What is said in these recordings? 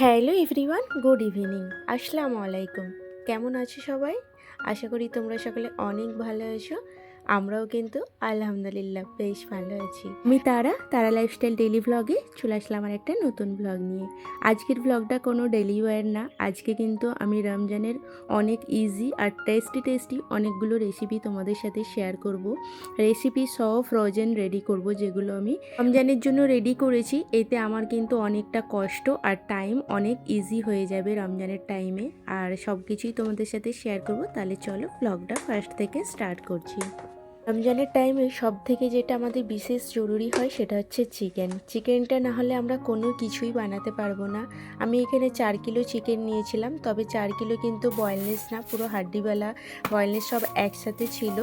Hello everyone, good evening. আসসালামু আলাইকুম। কেমন আছো সবাই? আশা করি তোমরা সকলে অনেক ভালো আছো। আমরাও কিন্তু আলহামদুলিল্লাহ বেশ ভালো আছি। আমি তারা তারা লাইফস্টাইল ডেলি ব্লগে চলে আসলাম আর একটা নতুন ব্লগ নিয়ে। আজকের ব্লগটা কোনো ডেলি ওয়ার না। আজকে কিন্তু আমি রমজানের অনেক ইজি আর টেস্টি টেস্টি অনেকগুলো রেসিপি তোমাদের সাথে শেয়ার করব। রেসিপি সহ ফ্রোজেন রেডি করব যেগুলো আমি রমজানের জন্য রেডি করেছি। এতে আমার কিন্তু অনেকটা কষ্ট আর টাইম অনেক ইজি হয়ে যাবে রমজানের টাইমে আর সব কিছুই তোমাদের সাথে শেয়ার করব। তাহলে চলো ব্লগটা ফার্স্ট থেকে স্টার্ট করছি। রমজানের টাইমে সব থেকে যেটা আমাদের বিশেষ জরুরি হয় সেটা হচ্ছে চিকেন চিকেনটা না হলে আমরা কোনো কিছুই বানাতে পারব না। আমি এখানে চার কিলো চিকেন নিয়েছিলাম, তবে চার কিলো কিন্তু বয়েলনেস না, পুরো হাড্ডিওয়ালা বয়েলনেস সব একসাথে ছিল।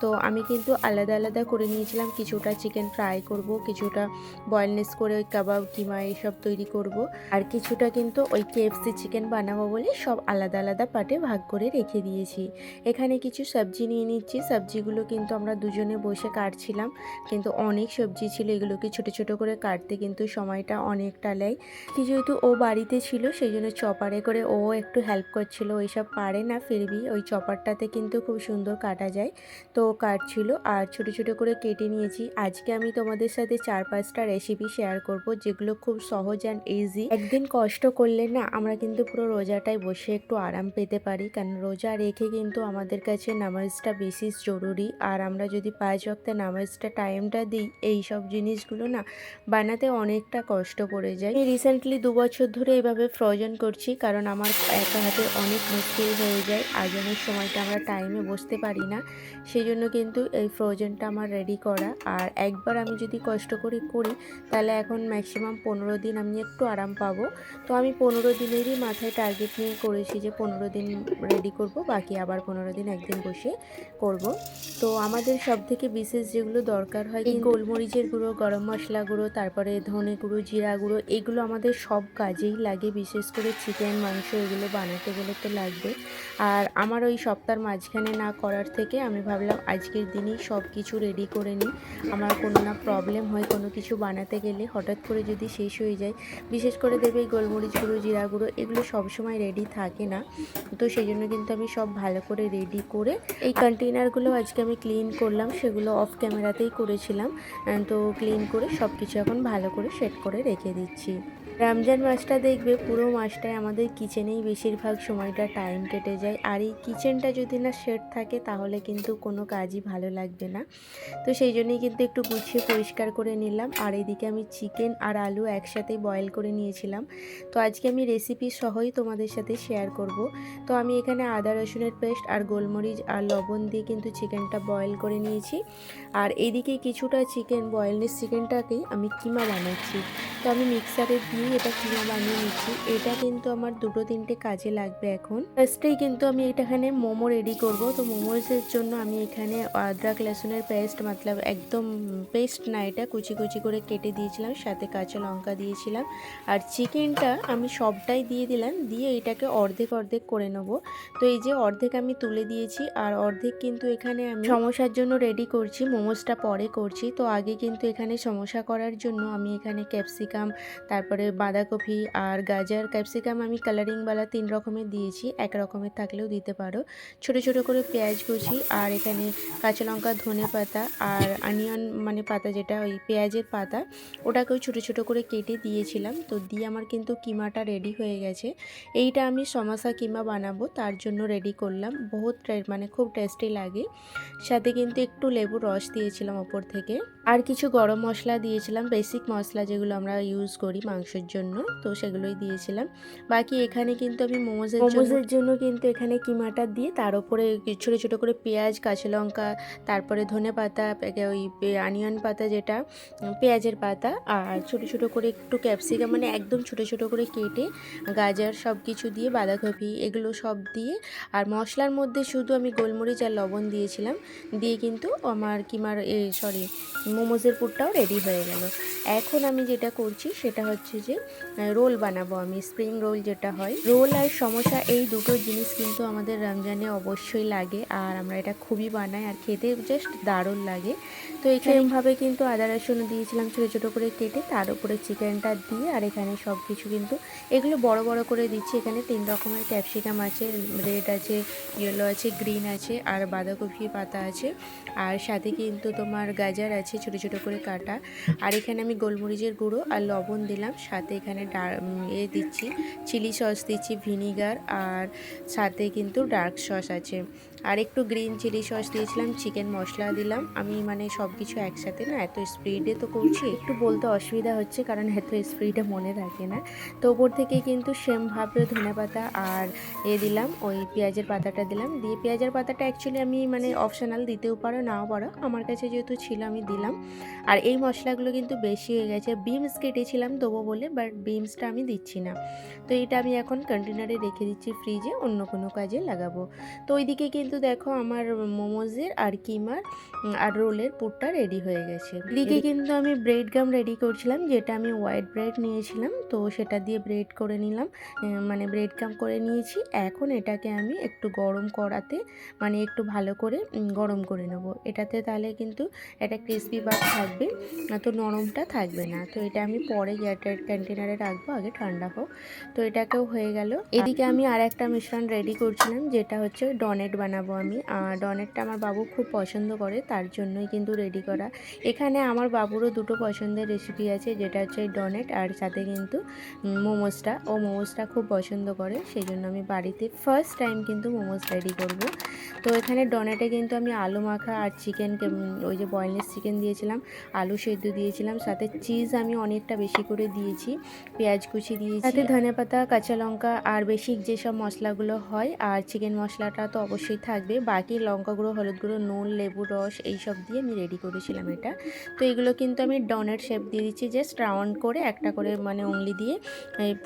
তো আমি কিন্তু আলাদা আলাদা করে নিয়েছিলাম, কিছুটা চিকেন ফ্রাই করব, কিছুটা বয়েলনেস করে ওই কাবাব কিমা এইসব তৈরি করব। আর কিছুটা কিন্তু ওই কেএফসি চিকেন বানাবো বলে সব আলাদা আলাদা পার্টে ভাগ করে রেখে দিয়েছি। এখানে কিছু সবজি নিয়ে নিচ্ছি, সবজিগুলো কিন্তু আমরা দুজনে বসে কাটছিলাম, কিন্তু অনেক সবজি ছিল এগুলোকে ছোট ছোট করে কাটতে, কিন্তু সময়টা অনেকটা নেয় যেহেতু ও বাড়িতে ছিল, সেই জন্য চপারে করে ও একটু হেল্প করছিল। ওইসব পারে না ফিরবি, ওই চপারটাতে কিন্তু খুব সুন্দর কাটা যায়। তো ও কাটছিল, আর ছোট ছোট করে কেটে নিয়েছি। আজকে আমি তোমাদের সাথে চার পাঁচটা রেসিপি শেয়ার করব, যেগুলো খুব সহজ অ্যান্ড ইজি একদিন কষ্ট করলে না, আমরা কিন্তু পুরো রোজাটায় বসে একটু আরাম পেতে পারি। কারণ রোজা রেখে কিন্তু আমাদের কাছে নামাজটা বেশি জরুরি, আর আমরা যদি পাঁচ ওয়াক্তে নামাজটা টাইমটা দিই, এই সব জিনিসগুলো না বানাতে অনেকটা কষ্ট পড়ে যায়। আমি রিসেন্টলি দু বছর ধরে এইভাবে ফ্রোজেন করছি, কারণ আমার একা হাতে অনেক মুশকিল হয়ে যায়। আজানের সময়টা আমরা টাইমে বসতে পারি না। সেই জন্য কিন্তু এই ফ্রোজেনটা আমার রেডি করা। আর একবার আমি যদি কষ্ট করে করি, তাহলে এখন ম্যাক্সিমাম পনেরো দিন আমি একটু আরাম পাবো। তো আমি পনেরো দিনেরই মাথায় টার্গেট নিয়ে করেছি যে পনেরো দিন রেডি করব, বাকি আবার পনেরো দিন একদিন বসে করব। তো আমাদের সব থেকে বিশেষ যেগুলো দরকার হয় এই গোলমরিচের গুঁড়ো গরম মশলা গুঁড়ো তারপরে ধনে গুঁড়ো জিরা গুঁড়ো এগুলো আমাদের সব কাজেই লাগে। বিশেষ করে চিকেন মাংস এগুলো বানাতে গেলে তো লাগবে। আর আমার ওই সপ্তাহের মাঝখানে না করার থেকে আমি ভাবলাম আজকের দিনই সব কিছু রেডি করে নিই। আমার কোনো না প্রবলেম হয় কোনো কিছু বানাতে গেলে। হঠাৎ করে যদি শেষ হয়ে যায় বিশেষ করে দেবে এই গোলমরিচ গুঁড়ো জিরা গুঁড়ো এগুলো সবসময় রেডি থাকে না। তো সেই জন্য কিন্তু আমি সব ভালো করে রেডি করে এই কন্টেনারগুলো আজকে আমি ক্লিন করলাম, সেগুলো অফ ক্যামেরাতেই করেছিলাম। তো ক্লিন করে সব কিছু এখন ভালো করে সেট করে রেখে দিচ্ছি। রমজান মাসটা দেখবে পুরো মাসটায় আমাদের কিচেনেই বেশিরভাগ সময়টা টাইম কেটে যায়। আর এই কিচেনটা যদি না সেট থাকে, তাহলে কিন্তু কোনো কাজই ভালো লাগবে না। তো সেই জন্যই কিন্তু একটু গুছিয়ে পরিষ্কার করে নিলাম। আর এদিকে আমি চিকেন আর আলু একসাথেই বয়েল করে নিয়েছিলাম। তো আজকে আমি রেসিপি সহই তোমাদের সাথে শেয়ার করব। তো আমি এখানে আদা, রসুনের পেস্ট আর গোলমরিচ আর লবণ দিয়ে কিন্তু চিকেনটা বয়েল করে নিয়েছি। আর এদিকে কিছুটা চিকেন বয়েলনেস চিকেনটাকেই আমি কিমা বানাচ্ছি। তো আমি মিক্সারে দিয়ে এটা কিমা বানিয়ে নিচ্ছি। এটা কিন্তু আমার দুটো তিনটে কাজে লাগবে এখন। ফার্স্টেই কিন্তু আমি এটাখানে মোমো রেডি করব। তো মোমোসের জন্য আমি এখানে আদ্রাক লসুনের পেস্ট মতলব একদম পেস্ট না এটা, কুচি কুচি করে কেটে দিয়েছিলাম, সাথে কাঁচা লঙ্কা দিয়েছিলাম। আর চিকেনটা আমি সবটাই দিয়ে দিলাম, দিয়ে এটাকে অর্ধেক অর্ধেক করে নেব। তো এই যে অর্ধেক আমি তুলে দিয়েছি, আর অর্ধেক কিন্তু এখানে আমি সমস্যার জন্য রেডি করছি, মোমোসটা পরে করছি। তো আগে কিন্তু এখানে সমস্যা করার জন্য আমি এখানে ক্যাপসিকাম তারপরে বাঁধাকপি আর গাজর, ক্যাপসিকাম আমি কালারিংওয়ালা তিন রকমের দিয়েছি, এক রকমের থাকলেও দিতে পারো। ছোট ছোট করে পেঁয়াজ কুচি আর এখানে কাঁচা লঙ্কা, ধনে পাতা আর অনিয়ন মানে পাতা যেটা ওই পেঁয়াজের পাতা, ওটাকেও ছোট ছোট করে কেটে দিয়েছিলাম। তো দিয়ে আমার কিন্তু কিমাটা রেডি হয়ে গেছে। এইটা আমি সমসা কিমা বানাবো, তার জন্য রেডি করলাম। বহুত মানে খুব টেস্টি লাগে। সাথে কিন্তু একটু লেবু রস দিয়েছিলাম ওপর থেকে। আর কিছু গরম মশলা দিয়েছিলাম বেসিক মশলা যেগুলো আমরা ইউজ করি মাংসের জন্য, তো সেগুলোই দিয়েছিলাম। বাকি এখানে কিন্তু আমি মোমোজের মোমোজের জন্য কিন্তু এখানে কিমাটা দিয়ে তার উপরে ছোটো ছোটো করে পেঁয়াজ, কাঁচা লঙ্কা, তারপরে ধনে পাতা ওই আনিয়ন পাতা যেটা পেঁয়াজের পাতা, আর ছোটো ছোটো করে একটু ক্যাপসিকাম মানে একদম ছোটো ছোটো করে কেটে গাজর সব কিছু দিয়ে, বাঁধাকপি এগুলো সব দিয়ে, আর মশলার মধ্যে শুধু আমি গোলমরিচ আর লবণ দিয়েছিলাম। দিয়ে কিন্তু আমার কিমার সরি মোমোজের পুরটাও রেডি হয়ে গেল। এখন আমি যেটা করছি, সেটা হচ্ছে যে রোল বানাবো আমি স্প্রিং রোল যেটা হয়। রোল আর সমোসা এই দুটো জিনিস কিন্তু আমাদের রমজানে অবশ্যই লাগে, আর আমরা এটা খুবই বানাই, আর খেতে জাস্ট দারুণ লাগে। তো এখানেভাবে কিন্তু আদা, রসুন দিয়েছিলাম ছোটো ছোটো করে কেটে তার উপরে চিকেনটা দিয়ে আর এখানে সব কিছু কিন্তু এগুলো বড় বড় করে দিচ্ছি। এখানে তিন রকমের ক্যাপসিকাম আছে, রেড আছে, ইয়েলো আছে, গ্রিন আছে আর বাঁধাকপি পাতা আছে। আর সাথে কিন্তু তোমার গাজর আছে ছোটো ছোটো করে কাটা। আর এখানে আমি গোলমরিচের গুঁড়ো আর লবণ দিলাম। সাথে এখানে এ দিচ্ছি, চিলি সস দিচ্ছি, ভিনিগার আর সাথে কিন্তু ডার্ক সস আছে। আর একটু গ্রিন চিলি সস দিয়েছিলাম, চিকেন মশলা দিলাম। আমি মানে সব কিছু একসাথে না, এত স্পিডে তো করছি, একটু বলতে অসুবিধা হচ্ছে কারণ এত স্পিডে মনে থাকে না। তো ওপর থেকে কিন্তু সেমভাবে ধনে পাতা আর এ দিলাম, ওই পেঁয়াজের পাতাটা দিলাম। দিয়ে পেঁয়াজের পাতাটা অ্যাকচুয়ালি আমি মানে অপশনাল দিতেও পারো, নাও পারো, আমার কাছে যেহেতু ছিল আমি দিলাম। আর এই মশলাগুলো কিন্তু বেশি হয়ে গেছে বিমস কেটেছিলাম দেবো বলে বাট বিমসটা আমি দিচ্ছি না। তো এটা আমি এখন কন্টেনারে রেখে দিচ্ছি ফ্রিজে অন্য কোনো কাজে লাগাবো। তো ওইদিকে কিন্তু দেখো আমার মোমোজের আর কিমার আর রোলের পুরটা রেডি হয়ে গেছে। এদিকে কিন্তু আমি ব্রেড গাম রেডি করছিলাম যেটা আমি হোয়াইট ব্রেড নিয়েছিলাম তো সেটা দিয়ে ব্রেড করে নিলাম। মানে ব্রেড গাম করে নিয়েছি। এখন এটাকে আমি একটু গরম করাতে মানে একটু ভালো করে গরম করে নেব। এটাতে তাহলে কিন্তু একটা ক্রিসপি ভাব থাকবে না তো নরমটা থাকবে না। তো এটা আমি পরে এয়ারটাইট কন্টেনারে রাখব আগে ঠান্ডা হোক। তো এটাকেও হয়ে গেল। এদিকে আমি আর একটা মিশ্রণ রেডি করছিলাম যেটা হচ্ছে ডনেট বানাবো আমি। ডনেটটা আমার বাবু খুব পছন্দ করে তার জন্যই কিন্তু রেডি করা। এখানে আমার বাবুরও দুটো পছন্দের রেসিপি আছে, যেটা হচ্ছে ডনেট আর সাথে কিন্তু মোমোসটা। ও মোমোসটা খুব পছন্দ করে সেই জন্য আমি বাড়িতে ফার্স্ট টাইম কিন্তু মোমোস রেডি করব। তো এখানে ডনেটে কিন্তু আমি আলু মাখা আর চিকেন ওই যে বয়েলনেস চিকেন দিয়েছিলাম, আলু সেদ্ধ দিয়েছিলাম, সাথে চিজ আমি অনেকটা বেশি করে দিয়েছি, পেঁয়াজ কুচি দিয়েছি। সাথে ধনে পাতা, কাঁচা লঙ্কা আর বেসিক যেসব মশলাগুলো হয়, আর চিকেন মশলাটা তো অবশ্যই থাকবে। বাকি লঙ্কা গুঁড়ো, হলুদ গুঁড়ো, নুন, লেবু, রস, এইসব দিয়ে আমি রেডি করেছিলাম এটা। তো এগুলো কিন্তু আমি ডনেট শেপ দিয়ে দিচ্ছি জাস্ট রাউন্ড করে একটা করে মানে উংলি দিয়ে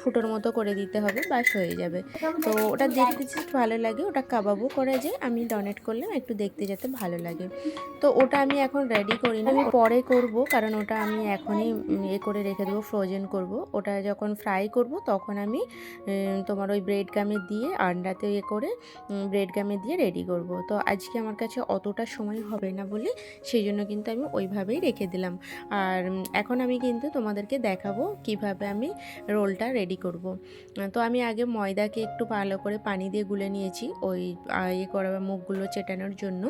ফুটোর মতো করে দিতে হবে বাস হয়ে যাবে। তো ওটা দেখতে জাস্ট ভালো লাগে ওটা কাবাবও করা যায় আমি ডনেট করলাম একটু দেখতে যাতে ভালো লাগে। তো ওটা আমি এখন রেডি করি না আমি পরে করব কারণ ওটা আমি এখনই এ করে রেখে দেবো ফ্রোজেন করব। ওটা যখন ফ্রাই করব তখন আমি তোমার ওই ব্রেড গামে দিয়ে আন্ডাতে এ করে ব্রেড গামে দিয়ে রেডি করব। তো আজকে আমার কাছে অতটা সময় হবে না বলে সেই জন্য কিন্তু আমি ওইভাবেই রেখে দিলাম। আর এখন আমি কিন্তু তোমাদেরকে দেখাবো কীভাবে আমি রোলটা রেডি করব। তো আমি আগে ময়দাকে একটু ভালো করে পানি দিয়ে গুলে নিয়েছি। ওই ইয়ে করা মুখগুলো চেটানোর জন্য।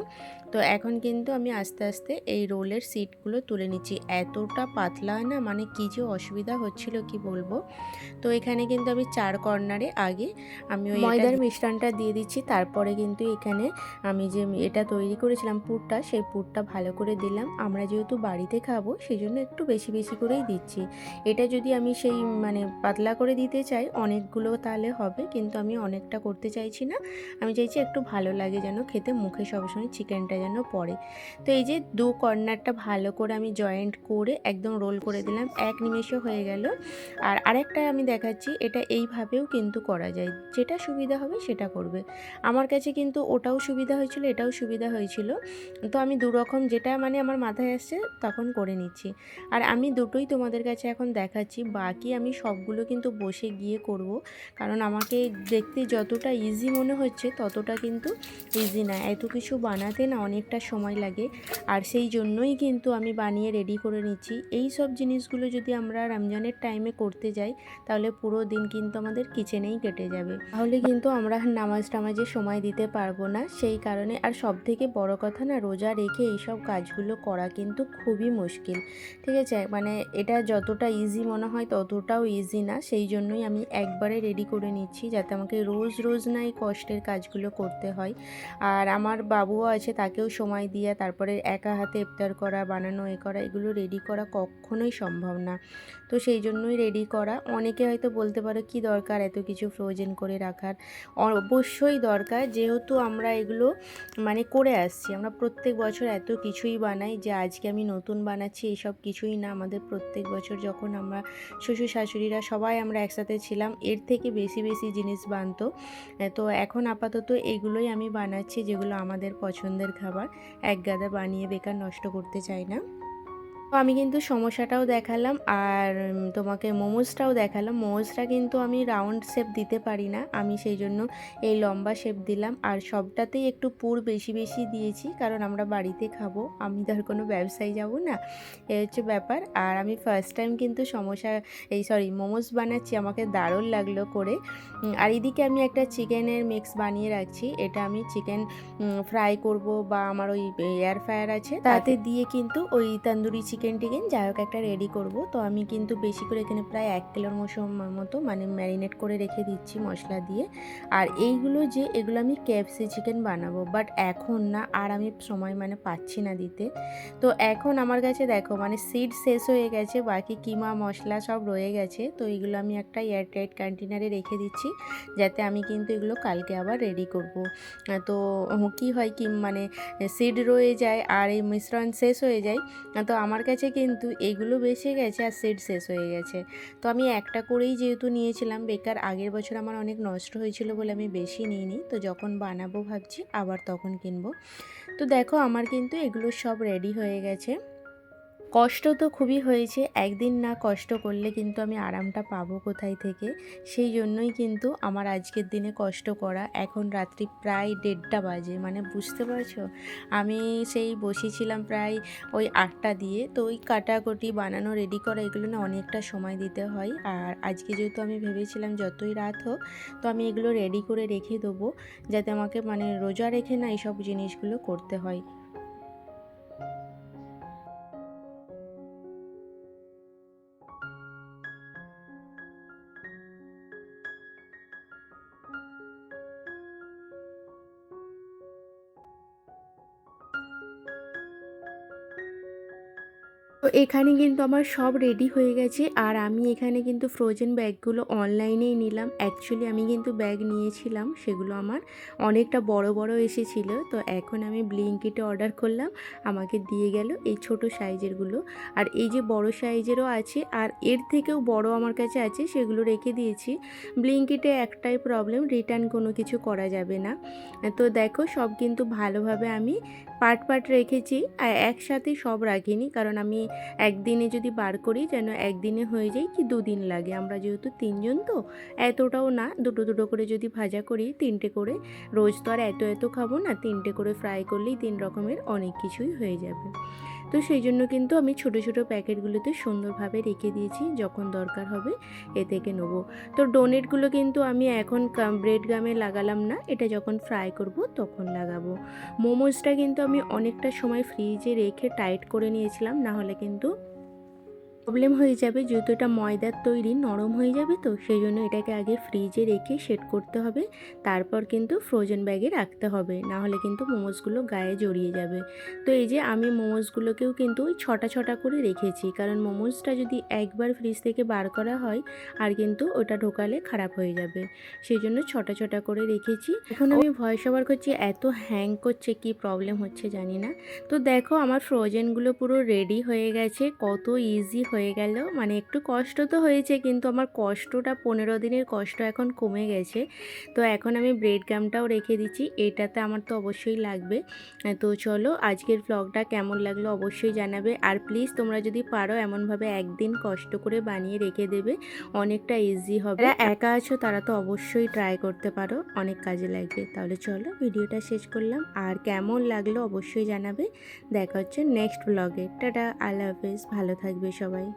তো এখন কিন্তু আমি আস্তে আস্তে এই রোলের সিটগুলো তুলে নিচ্ছি। এতটা পাতলা না মানে কী যে অসুবিধা হচ্ছিল কি বলব? তো এখানে কিন্তু আমি চার কর্নারে আগে আমি ওই ময়দার মিশ্রণটা দিয়ে দিচ্ছি তারপরে কিন্তু এখানে আমি যে এটা তৈরি করেছিলাম পুরটা সেই পুরটা ভালো করে দিলাম। আমরা যেহেতু বাড়িতে খাব সেই জন্য একটু বেশি বেশি করেই দিচ্ছি। এটা যদি আমি সেই মানে পাতলা করে দিতে চাই অনেকগুলো তাহলে হবে কিন্তু আমি অনেকটা করতে চাইছি না। আমি চাইছি একটু ভালো লাগে যেন খেতে মুখে সবসময় চিকেনটা যেন পড়ে। তো এই যে দু কর্নারটা ভালো করে আমি জয়েন্ট করে একদম রোল করে দিলাম, এক নিমেষে হয়ে গেল। আর আরেকটা আমি দেখাচ্ছি, এটা এইভাবেও কিন্তু করা যায়। যেটা সুবিধা হবে সেটা করবে। আমার কাছে কিন্তু ওটাও সুবিধা হয়েছিল, এটাও সুবিধা হয়েছিল। তো আমি দু রকম যেটা মানে আমার মাথায় আসছে তখন করে নিচ্ছি। আর আমি দুটোই তোমাদের কাছে এখন দেখাচ্ছি, বাকি আমি সবগুলো কিন্তু বসে গিয়ে করব। কারণ আমাকে দেখতে যতটা ইজি মনে হচ্ছে, ততটা কিন্তু ইজি না। এত কিছু বানাতে না অনেকটা সময় লাগে। আর সেই জন্যই কিন্তু আমি বানিয়ে রেডি করে নিচ্ছি। এই সব জিনিসগুলো যদি আমরা রমজানের টাইমে করতে যাই, তাহলে পুরো দিন কিন্তু আমাদের কিচেনেই কেটে যাবে। তাহলে কিন্তু আমরা নামাজ টামাজে সময় দিতে পারব না। সেই কারণে আর সব থেকে বড় কথা না, রোজা রেখে এইসব কাজগুলো করা কিন্তু খুবই মুশকিল। ঠিক আছে? মানে এটা যতটা ইজি মনে হয় ততটাও ইজি না। সেই জন্যই আমি একবারে রেডি করে নিচ্ছি যাতে আমাকে রোজ রোজ না এই কষ্টের কাজগুলো করতে হয়। আর আমার বাবুও আছে তাকেও সময় দিয়ে তারপরে একা হাতে ইফতার করা, বানানো, এ করা, এগুলো রেডি করা কখনোই সম্ভব না। তো সেই জন্যই রেডি করা। অনেকে হয়তো বলতে পারো, কি দরকার এত কিছু ফ্রোজেন করে রাখার? অবশ্যই দরকার। যেহেতু আমরা এগুলো মানে করে আসছি, আমরা প্রত্যেক বছর এত কিছুই বানাই যে আজকে আমি নতুন বানাচ্ছি এইসব কিছুই না। আমাদের প্রত্যেক বছর যখন আমরা শ্বশুর শাশুড়িরা সবাই আমরা একসাথে ছিলাম, এর থেকে বেশি বেশি জিনিস বানতো। তো এখন আপাতত এগুলোই আমি বানাচ্ছি যেগুলো আমাদের পছন্দের খাবার। এক গাদা বানিয়ে বেকার নষ্ট করতে চাই না। তো আমি কিন্তু সমোসাটাও দেখালাম আর তোমাকে মোমোসটাও দেখালাম। মোমোসটা কিন্তু আমি রাউন্ড শেপ দিতে পারি না। আমি সেই জন্য এই লম্বা শেপ দিলাম। আর সবটাতেই একটু পুর বেশি বেশি দিয়েছি কারণ আমরা বাড়িতে খাব। আমি আর কোনো ব্যবসায় যাব না। এই হচ্ছে ব্যাপার। আর আমি ফার্স্ট টাইম কিন্তু সমোসা এই সরি মোমোস বানাচ্ছি। আমাকে দারুণ লাগল করে। আর এদিকে আমি একটা চিকেনের মিক্স বানিয়ে রাখছি। এটা আমি চিকেন ফ্রাই করব বা আমার ওই এয়ার ফ্রায়ার আছে। তাতে দিয়ে কিন্তু ওই তন্দুরি চিকেন টিকেন, যাই হোক একটা রেডি করব। তো আমি কিন্তু বেশি করে এখানে প্রায় এক কিলোর মশো- মতো মানে ম্যারিনেট করে রেখে দিচ্ছি মশলা দিয়ে। আর এইগুলো যে, এগুলো আমি কেএফসি চিকেন বানাবো বাট এখন না, আর আমি সময় মানে পাচ্ছি না দিতে। তো এখন আমার কাছে দেখো মানে সিড শেষ হয়ে গেছে, বাকি কিমা মশলা সব রয়ে গেছে। তো এগুলো আমি একটা এয়ারটাইট কন্টেনারে রেখে দিচ্ছি, যাতে আমি কিন্তু এগুলো কালকে আবার রেডি করব। তো কি হয় কি মানে সিড রয়ে যায়, আর এই মিশ্রণ শেষ হয়ে যায়। তো আমার কাছে কিন্তু এগুলো বেঁচে গেছে আর সেট শেষ হয়ে গেছে। তো আমি একটা করেই যেহেতু নিয়েছিলাম, বেকার আগের বছর আমার অনেক নষ্ট হয়েছিল বলে আমি বেশি নিইনি। তো যখন বানাবো ভাবছি, আবার তখন কিনবো। তো দেখো আমার কিন্তু এগুলো সব রেডি হয়ে গেছে। কষ্ট তো খুবই হয়েছে, একদিন না কষ্ট করলে কিন্তু আমি আরামটা পাবো কোথায় থেকে? সেই জন্যই কিন্তু আমার আজকের দিনে কষ্ট করা, এখন রাত্রি প্রায় দেড়টা বাজে মানে বুঝতে পারছ? আমি সেই বসেছিলাম প্রায় ওই আটটা দিয়ে, তো ওই কাটাকুটি বানানো রেডি করা, এগুলো না অনেকটা সময় দিতে হয়। আর আজকে যেহেতু আমি ভেবেছিলাম যতই রাত হোক, তো আমি এগুলো রেডি করে রেখে দেবো, যাতে আমাকে মানে রোজা রেখে না এইসব জিনিসগুলো করতে হয়। তো এখানে কিন্তু আমার সব রেডি হয়ে গেছে। আর আমি এখানে কিন্তু ফ্রোজেন ব্যাগগুলো অনলাইনেই নিলাম। অ্যাকচুয়ালি আমি কিন্তু ব্যাগ নিয়েছিলাম, সেগুলো আমার অনেকটা বড় বড় এসেছিল। তো এখন আমি ব্লিঙ্কিটে অর্ডার করলাম, আমাকে দিয়ে গেল এই ছোট সাইজেরগুলো আর এই যে বড় সাইজেরও আছে, আর এর থেকেও বড় আমার কাছে আছে, সেগুলো রেখে দিয়েছি। ব্লিঙ্কিটে একটাই প্রবলেম রিটার্ন কোনো কিছু করা যাবে না। তো দেখো, সব কিন্তু ভালোভাবে আমি পার্ট পার্ট রেখেছি, আর একসাথে সব রাখিনি। কারণ আমি একদিনে যদি বার করি যেন একদিনে হয়ে যায় কি দুদিন লাগে। আমরা যেহেতু তিনজন তো, এতটাও না। দুটো দুটো করে যদি ভাজা করি, তিনটে করে, রোজ তো আর এত এত খাব না, তিনটে করে ফ্রাই করলেই তিন রকমের অনেক কিছুই হয়ে যাবে। তো সেই জন্য কিন্তু আমি ছোট ছোট প্যাকেটগুলোতে সুন্দরভাবে রেখে দিয়েছি, যখন দরকার হবে এ থেকে নেব। তো ডোনেটগুলো কিন্তু আমি এখন ব্রেড গামে লাগালাম না, এটা যখন ফ্রাই করব তখন লাগাবো। মোমোজটা কিন্তু আমি অনেকটা সময় ফ্রিজে রেখে টাইট করে নিয়েছিলাম না হলে কিন্তু প্রবলেম হয়ে যাবে, যেহেতু এটা ময়দার তৈরি, নরম হয়ে যাবে তো সেই জন্য এটাকে আগে ফ্রিজে রেখে সেট করতে হবে। তারপর কিন্তু ফ্রোজেন ব্যাগে রাখতে হবে না হলে কিন্তু মোমোসগুলো গায়ে জড়িয়ে যাবে। তো এই যে আমি মোমোসগুলোকেও কিন্তু ওই ছটা ছটা করে রেখেছি, কারণ মোমোসটা যদি একবার ফ্রিজ থেকে বার করা হয়, আর কিন্তু ওটা ঢোকালে খারাপ হয়ে যাবে। সেই জন্য ছটা ছটা করে রেখেছি। এখন আমি ভয়েস ওভার করছি, এত হ্যাং করছে, কি প্রবলেম হচ্ছে জানি না। তো দেখো, আমার ফ্রোজেনগুলো পুরো রেডি হয়ে গেছে, কত ইজি হয়ে গেল। মানে একটু কষ্ট তো হয়েছে, কিন্তু আমার কষ্টটা পনেরো দিনের কষ্ট এখন কমে গেছে। তো এখন আমি ব্রেড গামটাও রেখে দিচ্ছি, এটাতে আমার তো অবশ্যই লাগবে। তো চলো, আজকের ব্লগটা কেমন লাগল অবশ্যই জানাবে। আর প্লিজ তোমরা যদি পারো, এমনভাবে একদিন কষ্ট করে বানিয়ে রেখে দেবে, অনেকটা ইজি হবে। একা আছো, তারা তো অবশ্যই ট্রাই করতে পারো, অনেক কাজে লাগবে। তাহলে চলো, ভিডিওটা শেষ করলাম। আর কেমন লাগল অবশ্যই জানাবে। দেখা হচ্ছে নেক্সট ব্লগে টাটা, আল্লাহ হাফেজ। ভালো থাকবে সবাই।